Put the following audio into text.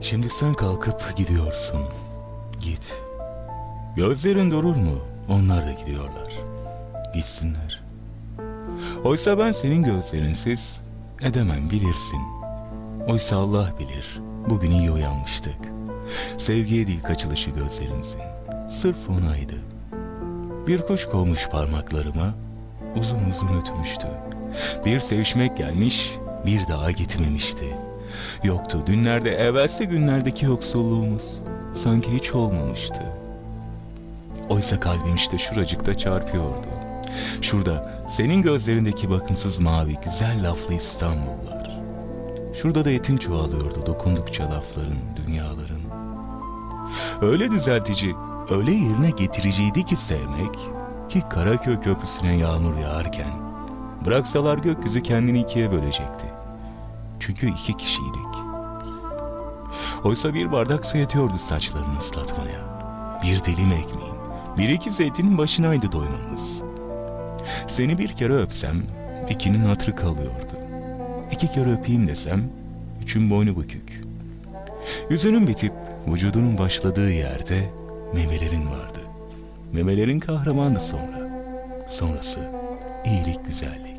Şimdi sen kalkıp gidiyorsun. Git. Gözlerin durur mu? Onlar da gidiyorlar. Gitsinler. Oysa ben senin gözlerinsiz edemem bilirsin. Oysa Allah bilir. Bugün iyi uyanmıştık. Sevgiye değil kaçılışı gözlerimizin. Sırf onaydı. Bir kuş konmuş parmaklarıma, uzun uzun ötmüştü. Bir sevişmek gelmiş, bir daha gitmemişti. Yoktu dünlerde evvelsi günlerdeki yoksulluğumuz. Sanki hiç olmamıştı. Oysa kalbim işte şuracıkta çarpıyordu. Şurada senin gözlerindeki bakımsız mavi güzel laflı İstanbullar. Şurada da etin çoğalıyordu dokundukça lafların, dünyaların. Öyle düzeltici, öyle yerine getiriciydi ki sevmek ki Karaköy Köprüsü'ne yağmur yağarken bıraksalar gökyüzü kendini ikiye bölecekti. Çünkü iki kişiydik. Oysa bir bardak su yetiyordu saçlarını ıslatmaya. Bir dilim ekmeğin, bir iki zeytinin başınaydı doymamız. Seni bir kere öpsem ikinin hatırı kalıyordu. İki kere öpeyim desem üçün boynu bükük. Yüzünün bitip vücudunun başladığı yerde memelerin vardı. Memelerin kahramandı sonra. Sonrası iyilik güzellik.